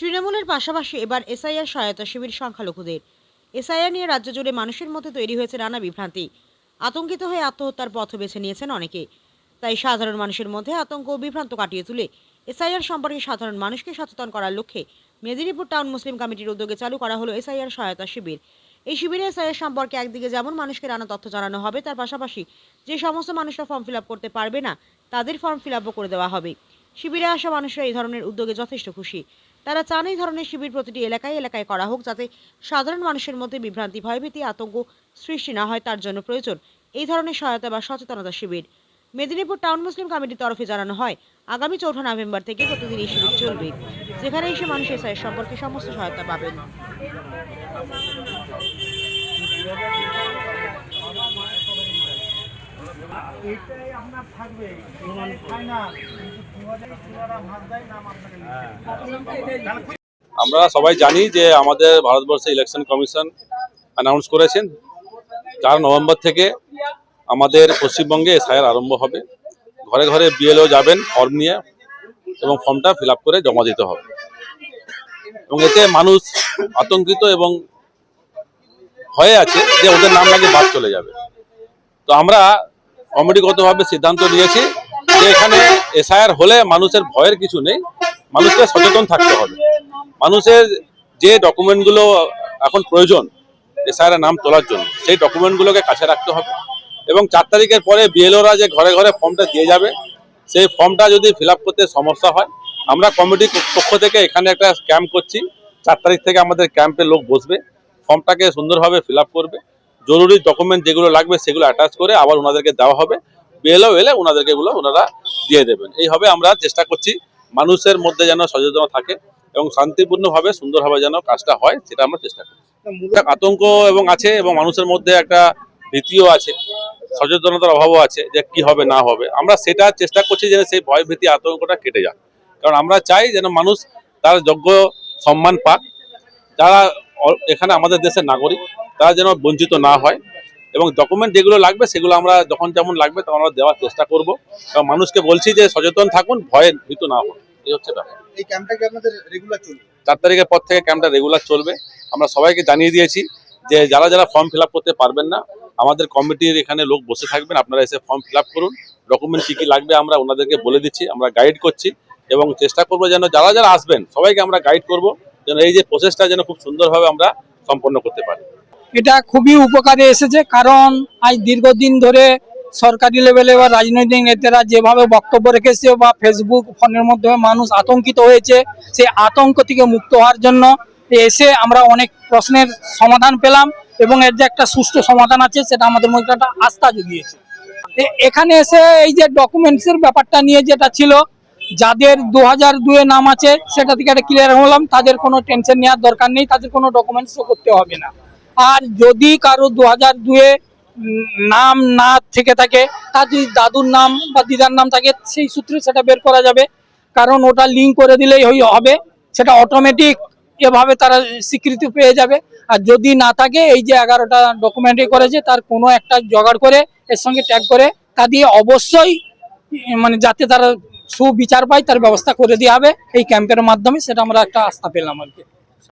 তৃণমূলের পাশাপাশি এবার এসআইআর সহায়তা শিবির সংখ্যালঘুদের। এসআইআর নিয়ে রাজ্য জুড়ে মানুষের মধ্যে তৈরি হয়েছে নানা বিভ্রান্তি। আতঙ্কিত হয়ে আত্মহত্যার পথ বেছে নিয়েছেন অনেকে। তাই সাধারণ মানুষের মধ্যে আতঙ্ক ও বিভ্রান্ত কাটিয়ে তুলে এসআইআর সম্পর্কে সাধারণ মানুষকে সচেতন করার লক্ষ্যে মেদিনীপুর টাউন মুসলিম কমিটির উদ্যোগে চালু করা হলো এসআইআর সহায়তা শিবির। এই শিবিরে এসআইআর সম্পর্কে একদিকে যেমন মানুষকে নানা তথ্য জানানো হবে, তার পাশাপাশি যে সমস্ত মানুষরা ফর্ম ফিল করতে পারবে না, তাদের ফর্ম ফিল করে দেওয়া হবে। শিবিরে আসা মানুষরা এই ধরনের উদ্যোগে যথেষ্ট খুশি। তারা চান এই ধরনের শিবির প্রতিটি এলাকায় এলাকায় করা হোক যাতে সাধারণ মানুষের মধ্যে বিভ্রান্তি, ভয়ভীতি, আতঙ্ক সৃষ্টি না হয়, তার জন্য প্রয়োজন এই ধরনের সহায়তা বা সচেতনতা শিবির। মেদিনীপুর টাউন মুসলিম কমিটির তরফে জানানো হয়, আগামী চৌঠা নভেম্বর থেকে প্রতিদিন এই শিবির চলবে, যেখানে এসে মানুষ এসআই সম্পর্কে সমস্ত সহায়তা পাবেন। এইটাই আপনার থাকবে। আমরা সবাই জানি যে আমাদের ভারতবর্ষে ইলেকশন কমিশন অ্যানাউন্স করেছেন। চার নভেম্বর থেকে আমাদের পশ্চিমবঙ্গে এসআইআর আরম্ভ হবে। ঘরে ঘরে বিএলও যাবেন ফর্ম নিয়ে এবং ফর্মটা ফিল করে জমা দিতে হবে। এবং এতে মানুষ আতঙ্কিত এবং ভয়ে আছে যে ওদের নাম নাকি বাদ চলে যাবে। তো আমরা কমিটিগতভাবে সিদ্ধান্ত নিয়েছি যে এখানে এসআইআর হলে মানুষের ভয়ের কিছু নেই, মানুষকে সচেতন থাকতে হবে। মানুষের যে ডকুমেন্টগুলো এখন প্রয়োজন এসআইআর নাম তোলার জন্য, সেই ডকুমেন্টগুলোকে কাছে রাখতে হবে। এবং চার তারিখের পরে বিএলওরা যে ঘরে ঘরে ফর্মটা দিয়ে যাবে, সেই ফর্মটা যদি ফিল করতে সমস্যা হয়, আমরা কমিটির পক্ষ থেকে এখানে একটা ক্যাম্প করছি। চার তারিখ থেকে আমাদের ক্যাম্পে লোক বসবে, ফর্মটাকে সুন্দরভাবে ফিল করবে। জরুরি ডকুমেন্ট যেগুলো লাগবে সেগুলো অ্যাটাচ করে আবার ওনাদেরকে দেওয়া হবে। বিএলও এলে ওনাদেরকে এগুলো ওনারা দিয়ে দেবেন। এইভাবে আমরা চেষ্টা করছি মানুষের মধ্যে যেন সচেতন থাকে এবং শান্তিপূর্ণভাবে সুন্দরভাবে যেন কাজটা হয় সেটা আমরা চেষ্টা করি আতঙ্ক এবং আছে এবং মানুষের মধ্যে একটা ভীতিও আছে সচেতনতার অভাবও আছে যে কি হবে না হবে। আমরা সেটা চেষ্টা করছি যেন সেই ভয় ভীতি আতঙ্কটা কেটে যাক কারণ আমরা চাই যেন মানুষ তার যোগ্য সম্মান পাক যারা এখানে আমাদের দেশের নাগরিক তারা যেন বঞ্চিত না হয়। এবং ডকুমেন্ট যেগুলো লাগবে সেগুলো আমরা যখন যেমন লাগবে তখন আমরা দেওয়ার চেষ্টা করব। এবং মানুষকে বলছি যে সচেতন থাকুন ভয়ে ভীত না হন এই হচ্ছে ব্যাপার। এই ক্যাম্পটা কি আপনাদের রেগুলার চলবে? চার তারিখের পর থেকে ক্যাম্পটা রেগুলার চলবে। আমরা সবাইকে জানিয়ে দিয়েছি যে যারা যারা ফর্ম ফিল করতে পারবেন না আমাদের কমিটির এখানে লোক বসে থাকবেন। আপনারা এসে ফর্ম ফিল করুন। ডকুমেন্ট কী কী লাগবে আমরা ওনাদেরকে বলে দিচ্ছি আমরা গাইড করছি এবং চেষ্টা করব যেন যারা যারা আসবেন সবাইকে আমরা গাইড করব যেন এই যে প্রসেসটা যেন খুব সুন্দরভাবে আমরা সম্পন্ন করতে পারি। এটা খুবই উপকারে এসেছে, কারণ আজ দীর্ঘদিন ধরে সরকারি লেভেলে বা রাজনৈতিক নেতারা যেভাবে বক্তব্য রেখেছে বা ফেসবুক ফোনের মাধ্যমে মানুষ আতঙ্কিত হয়েছে, সেই আতঙ্ক থেকে মুক্ত হওয়ার জন্য এসে আমরা অনেক প্রশ্নের সমাধান পেলাম এবং এর যে একটা সুষ্ঠু সমাধান আছে, সেটা আমাদের মধ্যে একটা আস্থা জুগিয়েছে। এখানে এসে এই যে ডকুমেন্টসের ব্যাপারটা নিয়ে যেটা ছিল, যাদের দু হাজার দুয়ে নাম আছে, সেটা থেকে একটা ক্লিয়ার হলাম, তাদের কোনো টেনশন নেওয়ার দরকার নেই, তাদের কোনো ডকুমেন্টস করতে হবে না। আর যদি কারও দু হাজার দুয়ে নাম না থেকে থাকে, তার যদি দাদুর নাম বা দিদার নাম থাকে, সেই সূত্রে সেটা বের করা যাবে। কারণ ওটা লিঙ্ক করে দিলেই হবে। সেটা অটোমেটিক এভাবে তারা স্বীকৃতি পেয়ে যাবে। আর যদি না থাকে, এই যে এগারোটা ডকুমেন্টারি করেছে, তার কোনো একটা জোগাড় করে, এর সঙ্গে ট্যাগ করে, তা দিয়ে অবশ্যই মানে যাতে তারা সুবিচার পায়, তার ব্যবস্থা করে দেওয়া হবে। এই ক্যাম্পের মাধ্যমে সেটা আমরা একটা আস্থা পেলাম আর কি।